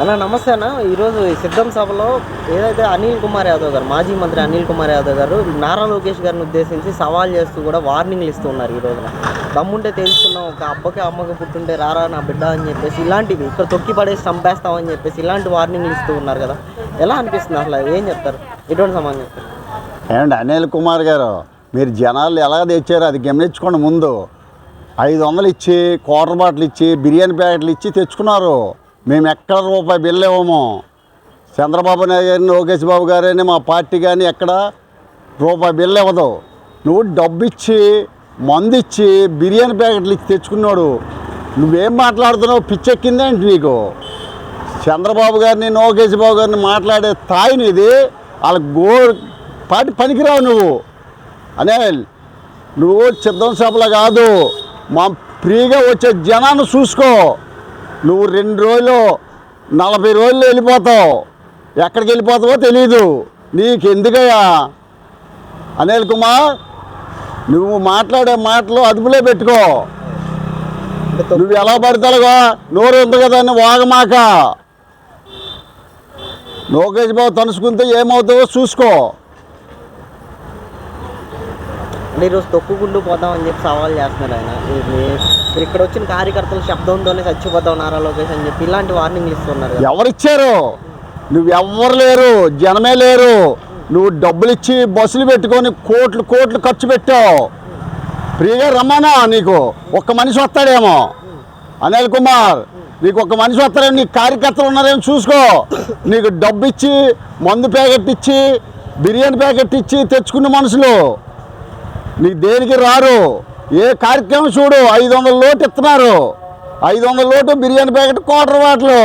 అన్న నమస్తే అన్న. ఈరోజు ఈ సిద్ధం సభలో ఏదైతే అనిల్ కుమార్ యాదవ్ గారు మాజీ మంత్రి అనిల్ కుమార్ యాదవ్ గారు నారా లోకేష్ గారిని ఉద్దేశించి సవాల్ చేస్తూ కూడా వార్నింగ్లు ఇస్తూ ఉన్నారు ఈ రోజున. దమ్ముంటే తెలుసుకున్నాం ఒక అబ్బకి అమ్మకి పుట్టుంటే రారా నా బిడ్డ అని చెప్పేసి ఇలాంటివి ఇక్కడ తొక్కి పడేసి చంపేస్తామని చెప్పేసి ఇలాంటి వార్నింగ్లు ఇస్తూ ఉన్నారు కదా. ఎలా అనిపిస్తుంది అసలు ఏం చెప్తారు? ఎటువంటి సమాధానం చెప్తారు? ఏమండి అనిల్ కుమార్ గారు మీరు జనాలు ఎలా తెచ్చారో అది గమనించుకోండి ముందు. ఐదు వందలు ఇచ్చి క్వార్టర్ బాటిల్ ఇచ్చి బిర్యానీ ప్యాకెట్లు ఇచ్చి తెచ్చుకున్నారు. మేము ఎక్కడ రూపాయి బిల్లు ఇవ్వము. చంద్రబాబు నాయుడు గారిని లోకేష్ బాబు గారని మా పార్టీ కానీ ఎక్కడ రూపాయి బిల్లు ఇవ్వదు. నువ్వు డబ్బు ఇచ్చి మందు ఇచ్చి బిర్యానీ ప్యాకెట్లు ఇచ్చి తెచ్చుకున్నాడు. నువ్వేం మాట్లాడుతున్నావు పిచ్చెక్కిందేంటి నీకు? చంద్రబాబు గారిని లోకేష్ బాబు గారిని మాట్లాడే స్థాయిని ఇది వాళ్ళ గో పాటి పనికిరావు నువ్వు. అనిల్ నువ్వు సిద్ధం సభలో కాదు. మా ఫ్రీగా వచ్చే జనాన్ని చూసుకో. నువ్వు రెండు రోజులు నలభై రోజులు వెళ్ళిపోతావు. ఎక్కడికి వెళ్ళిపోతావో తెలీదు. నీకు ఎందుకయ్యా అనిల్ కుమార్ నువ్వు మాట్లాడే మాటలు అదుపులో పెట్టుకో. నువ్వు ఎలా పడతావుగా? నోరు ఉంది కదా అని వాగమాక. లోకేష్ బాబు తనుసుకుంటే ఏమవుతావో చూసుకో. అంటే ఈరోజు తొక్కుకుంటూ పోతామని చెప్పి సవాల్ చేస్తున్నారు ఆయన. మీరు ఇక్కడ వచ్చిన కార్యకర్తలు శబ్దంతోనే చచ్చిపోతాం నారా లోకేష్ అని చెప్పి ఇలాంటి వార్నింగ్లు ఇస్తున్నారు ఎవరు ఎవరిచ్చారు? నువ్వు ఎవ్వరు లేరు? జనమే లేరు. నువ్వు డబ్బులు ఇచ్చి బస్సులు పెట్టుకొని కోట్లు కోట్లు ఖర్చు పెట్టావు. ఫ్రీగా రమ్మానా నీకు. ఒక్క మనిషి వస్తాడేమో. అనిల్ కుమార్ నీకు ఒక మనిషి వస్తారేమో నీ కార్యకర్తలు ఉన్నారేమో చూసుకో. నీకు డబ్బు ఇచ్చి మందు ప్యాకెట్ ఇచ్చి బిర్యానీ ప్యాకెట్ ఇచ్చి తెచ్చుకున్న మనుషులు. నీకు దేనికి రారు? ఏ కార్యక్రమం చూడు ఐదు వందల లోటు ఇస్తున్నారు. ఐదు వందల లోటు బిర్యానీ ప్యాకెట్ క్వార్టర్ వాటలు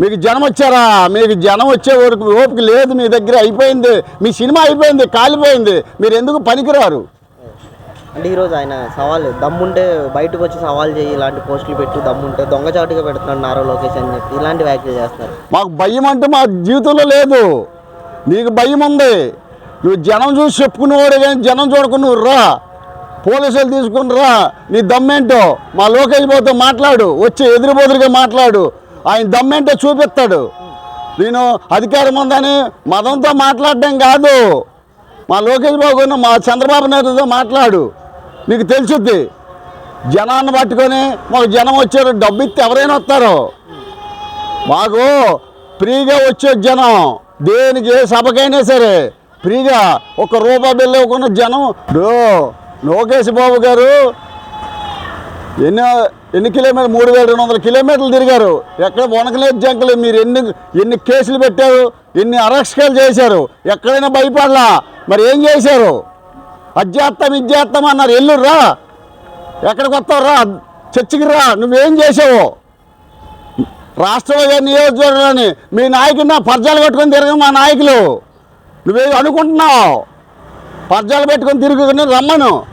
మీకు జనం వచ్చారా? మీకు జనం వచ్చే వరకు ఓపిక లేదు మీ దగ్గర అయిపోయింది. మీ సినిమా అయిపోయింది కాలిపోయింది. మీరు ఎందుకు పనికిరారు? అంటే ఈరోజు ఆయన సవాల్ దమ్ముంటే బయటకు వచ్చి సవాల్ చేయి ఇలాంటి పోస్టులు పెట్టి దమ్ముంటే దొంగచాటుగా పెడుతున్నాడు నారా లోకేష్ అని చెప్పి ఇలాంటి వ్యాఖ్యలు చేస్తున్నారు మాకు భయం అంటే మా జీవితంలో లేదు. నీకు భయం ఉంది. నువ్వు జనం చూసి చెప్పుకునేవాడు కానీ జనం చూడకుండా నువ్వు రా. పోలీసులు తీసుకుని రా. నీ దమ్మేంటో? మా లోకేష్ బాబుతో మాట్లాడు. వచ్చి ఎదురుబోదురుగా మాట్లాడు. ఆయన దమ్మేంటో చూపిస్తాడు. నేను అధికారం ఉందని మతంతో మాట్లాడడం కాదు. మా లోకేష్ బాబు మా చంద్రబాబు నాయుడుతో మాట్లాడు. నీకు తెలుసుద్ది. జనాన్ని పట్టుకొని మాకు జనం వచ్చారు. డబ్బు ఇస్తే ఎవరైనా వస్తారు? మాకు ఫ్రీగా వచ్చే జనం. దేనికి ఏ సభకైనా సరే. ఫ్రీగా ఒక రూపాయి బిల్లు ఇవ్వకుండా జనం డో లోకేష్ బాబు గారు ఎన్ని ఎన్ని కిలోమీటర్? మూడు వేల రెండు వందల కిలోమీటర్లు తిరిగారు. ఎక్కడ వనకలేదు జంకలు. మీరు ఎన్ని ఎన్ని కేసులు పెట్టారు? ఎన్ని అరెస్టులు చేశారు? ఎక్కడైనా భయపడలా? మరి ఏం చేశారు? అది చేస్తాం ఇది చేస్తాం అన్నారు ఎల్లుర్రా ఎక్కడికి వస్తావు? రా. చర్చికి రా. నువ్వేం చేసావు రాష్ట్రంలో నియోజకవర్గాన్ని మీ నాయకుడిని పర్జాలు కట్టుకొని తిరగ మా నాయకులు. నువ్వే అనుకుంటున్నావు? పర్జాలు పెట్టుకొని తిరుగుకుని రమ్మను.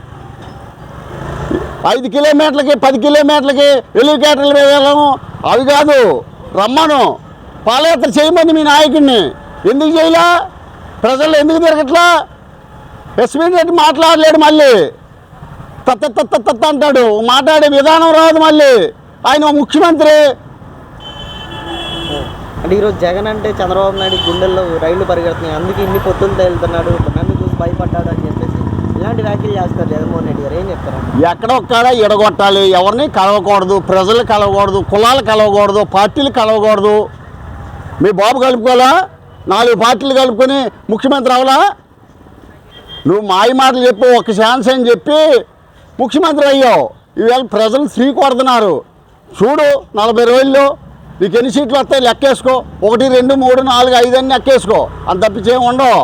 ఐదు కిలోమీటర్లకి పది కిలోమీటర్లకి హెలికాప్టర్లు వెళ్ళము. అవి కాదు రమ్మను. పాదయాత్ర చేయమని మీ నాయకుడిని. ఎందుకు చేయలా? ప్రజలు ఎందుకు తిరగట్లా? ఎస్పీ రెడ్డి మాట్లాడలేడు మళ్ళీ. తత్త తత్త తత్త అంటాడు. మాట్లాడే విధానం రాదు మళ్ళీ. ఆయన ముఖ్యమంత్రి. అంటే ఈరోజు జగన్ అంటే చంద్రబాబు నాయుడు గుండెల్లో రైళ్ళు పరిగెడుతున్నాయి. అందుకే ఇన్ని పొత్తులు తేలుతున్నాడు నన్ను చూసి భయపడ్డాడు అని చెప్పేసి ఇలాంటి వ్యాఖ్యలు చేస్తారు జగన్మోహన్ రెడ్డి గారు. ఏం చెప్తారు? ఎక్కడొక్కడ ఎడగొట్టాలి. ఎవరిని కలవకూడదు. ప్రజలు కలవకూడదు. కులాలు కలవకూడదు. పార్టీలు కలవకూడదు. మీ బాబు కలుపుకోవాలా? నాలుగు పార్టీలు కలుపుకొని ముఖ్యమంత్రి అవలా నువ్వు మాయ మాటలు చెప్పు ఒక ఛాన్స్ అని చెప్పి ముఖ్యమంత్రి అయ్యావు. ఈవేళ ప్రజలు శ్రీ కొడుతున్నారు చూడు నలభై రోజుల్లో నీకు ఎన్ని సీట్లు వస్తాయి లెక్కేసుకో. ఒకటి రెండు మూడు నాలుగు ఐదు అని లెక్కేసుకో. అంత తప్పించేం ఉండవు.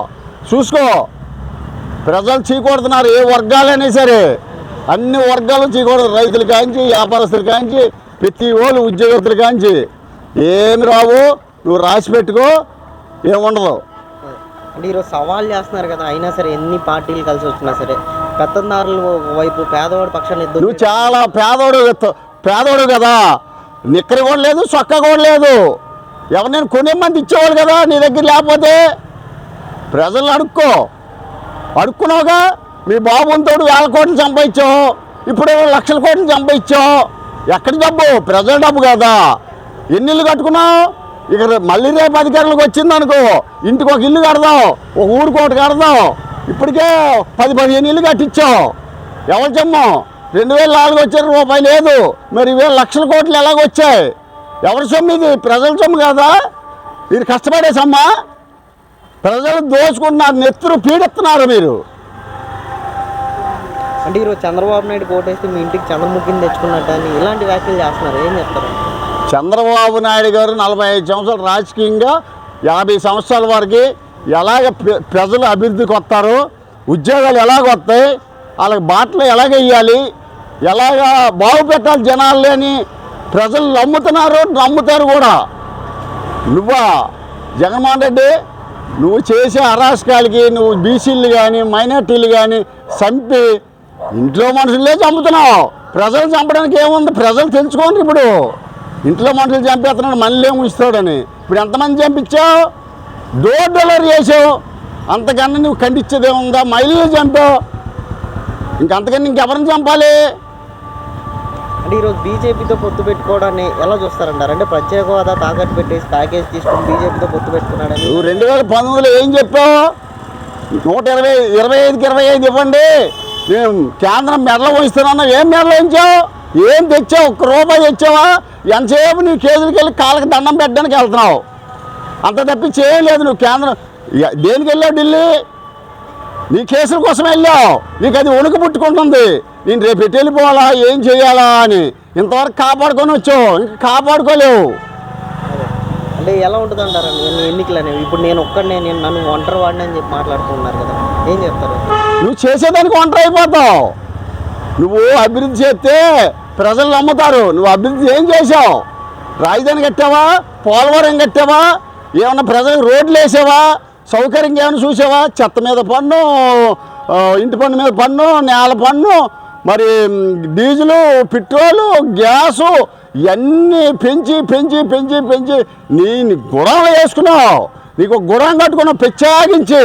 చూసుకో. ప్రజలు చీకొడుతున్నారు ఏ వర్గాలైనా సరే. అన్ని వర్గాలు చీకొడతారు రైతులు కాంచి వ్యాపారస్తులు కాంచి ప్రతి వాళ్ళు ఉద్యోగస్తులు కాంచి ఏమి రావు. నువ్వు రాసి పెట్టుకో. ఏముండదు అంటే ఈరోజు సవాల్ చేస్తున్నారు కదా. అయినా సరే ఎన్ని పార్టీలు కలిసి వచ్చినా సరే. పెత్తందారులు వైపు పేదవాడి పక్షాన్ని నువ్వు చాలా పేదోడు పేదోడు కదా. నిక్కరి కూడా లేదు చొక్క కూడా లేదు. ఎవరినైనా కొనే మంది ఇచ్చేవాళ్ళు కదా నీ దగ్గర లేకపోతే? ప్రజలు అడుక్కో. అడుక్కున్నావుగా మీ బాబుతో వేల కోట్లు సంపాదించావు ఇప్పుడు లక్షల కోట్లు సంపాదించావు? ఎక్కడ డబ్బు? ప్రజల డబ్బు కదా. ఎన్ని ఇల్లు కట్టుకున్నావు? ఇక మళ్ళీ రేపు అధికారులకు వచ్చింది అనుకో. ఇంటికి ఒక ఇల్లు కడదాం ఒక ఊరికి ఒకటి కడదాం. ఇప్పటికే పది పదిహేను ఇల్లు కట్టించాం ఎవరు చెమ్మం? రెండు వేల నాలుగు వచ్చే రూపాయి లేదు. మరి వేల లక్షల కోట్లు ఎలాగొచ్చాయి? ఎవరి సొమ్ము ఇది? ప్రజల సొమ్ము కాదా? మీరు కష్టపడే సొమ్మా ప్రజలు దోచుకుంటున్నారు నెత్తురు పీడిస్తున్నారు మీరు. అంటే ఈరోజు చంద్రబాబు నాయుడు కోటేస్తే మీ ఇంటికి చంద్రముఖిని తెచ్చుకున్నట్టు అని ఇలాంటి వ్యాఖ్యలు చేస్తున్నారు. ఏం చెప్తారు? చంద్రబాబు నాయుడు గారు నలభై ఐదు సంవత్సరాలు రాజకీయంగా యాభై సంవత్సరాల వరకు ఎలాగ ప్ర- ప్రజలు అభివృద్ధికి వస్తారు ఉద్యోగాలు ఎలాగ వస్తాయి వాళ్ళకి బాటలు ఎలాగ వేయాలి ఎలాగా బాగుపెట్టాలి జనాలు లేని ప్రజలు నమ్ముతున్నారు నమ్ముతారు కూడా. నువ్వా జగన్మోహన్ రెడ్డి నువ్వు చేసే అరాచకాలకి నువ్వు బీసీలు కానీ మైనార్టీలు కానీ చంపి ఇంట్లో మనుషులే చంపుతున్నావు. ప్రజలు చంపడానికి ఏముంది? ప్రజలు తెలుసుకోండి ఇప్పుడు. ఇంట్లో మనుషులు చంపేస్తున్నాడు మళ్ళీ ఉంచుతాడని. ఇప్పుడు ఎంతమంది చంపించావు? డోర్ డెలివరీ చేసావు. అంతకన్నా నువ్వు ఖండించేది ఏముందా? మహిళలు చంపావు. ఇంకంతకన్నా ఇంకెవరిని చంపాలి? అంటే ఈరోజు బీజేపీతో పొత్తు పెట్టుకోవడాన్ని ఎలా చూస్తారంటారు? అంటే ప్రత్యేక హోదా తాకట్టు పెట్టేసి ప్యాకేజ్ తీసుకుని బీజేపీతో పొత్తు పెట్టుకున్నాడని. నువ్వు రెండు వేల పంతొమ్మిదిలో ఏం చెప్పావు? నూట ఇరవై ఇరవై ఐదుకి ఇరవై ఐదు ఇవ్వండి. మేము కేంద్రం మెడలో వహిస్తున్నాను ఏం మెడలో ఉంచావు? ఏం తెచ్చావు? ఒక్క రూపాయి తెచ్చావా? ఎంతసేపు నీ కేజీలకి వెళ్ళి కాళ్ళకి దండం పెట్టడానికి వెళ్తున్నావు? అంత తప్పించి ఏం లేదు నువ్వు కేంద్రం. దేనికి వెళ్ళావు ఢిల్లీ? నీ కేసుల కోసం వెళ్ళావు. నీకు అది వణుకు పుట్టుకుంటుంది. నేను రేపు ఎటు వెళ్ళిపోవాలా? ఏం చేయాలా అని. ఇంతవరకు కాపాడుకొని వచ్చావు. ఇంకా కాపాడుకోలేవు. అంటే ఎలా ఉంటుంది అంటారు ఎన్ని ఎన్నికలు అనేవి? ఇప్పుడు నేను ఒక్కడనే నేను నన్ను ఒంటరి వాడిని అని చెప్పి మాట్లాడుతున్నారు కదా. ఏం చెప్తారు? నువ్వు చేసేదానికి ఒంటరి అయిపోతావు. నువ్వు అభివృద్ధి చేస్తే ప్రజలు నమ్ముతారు. నువ్వు అభివృద్ధి ఏం చేసావు రాజధాని కట్టావా? పోలవరం కట్టావా? ఏమన్నా ప్రజలకు రోడ్లు వేసావా? సౌకర్యంగా ఏమైనా చూసావా? చెత్త మీద పన్ను ఇంటి పన్ను మీద పన్ను నేల పన్ను మరి డీజిలు పెట్రోలు గ్యాసు ఇవన్నీ పెంచి పెంచి పెంచి పెంచి నీ నీ గుణం వేసుకున్నావు. నీకు గుణం కట్టుకున్నావు పెచ్చాగించి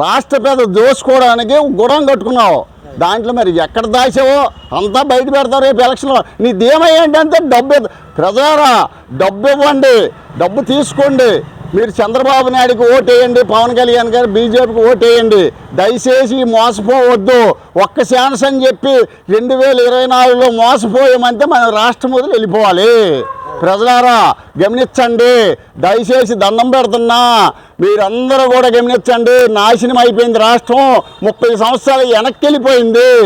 రాష్ట్ర పేద దోసుకోవడానికి గుణం కట్టుకున్నావు. దాంట్లో మరి ఎక్కడ దాచావో అంతా బయట పెడతారు రేపు ఎలక్షన్లో. నీ ధీమ ఏంటంటే డబ్బు ప్రజారా డబ్బు ఇవ్వండి డబ్బు తీసుకోండి. మీరు చంద్రబాబు నాయుడుకి ఓటేయండి పవన్ కళ్యాణ్ గారు బీజేపీకి ఓటేయండి. దయచేసి మోసపోవద్దు. ఒక్క ఛాన్స్ అని చెప్పి రెండు వేల ఇరవై నాలుగులో మోసపోయామంటే మన రాష్ట్రం వదిలి వెళ్ళిపోవాలి. ప్రజలారా గమనించండి. దయచేసి దండం పెడుతున్నా. మీరందరూ కూడా గమనించండి. నాశనం అయిపోయింది రాష్ట్రం. ముప్పై సంవత్సరాలు వెనక్కి వెళ్ళిపోయింది.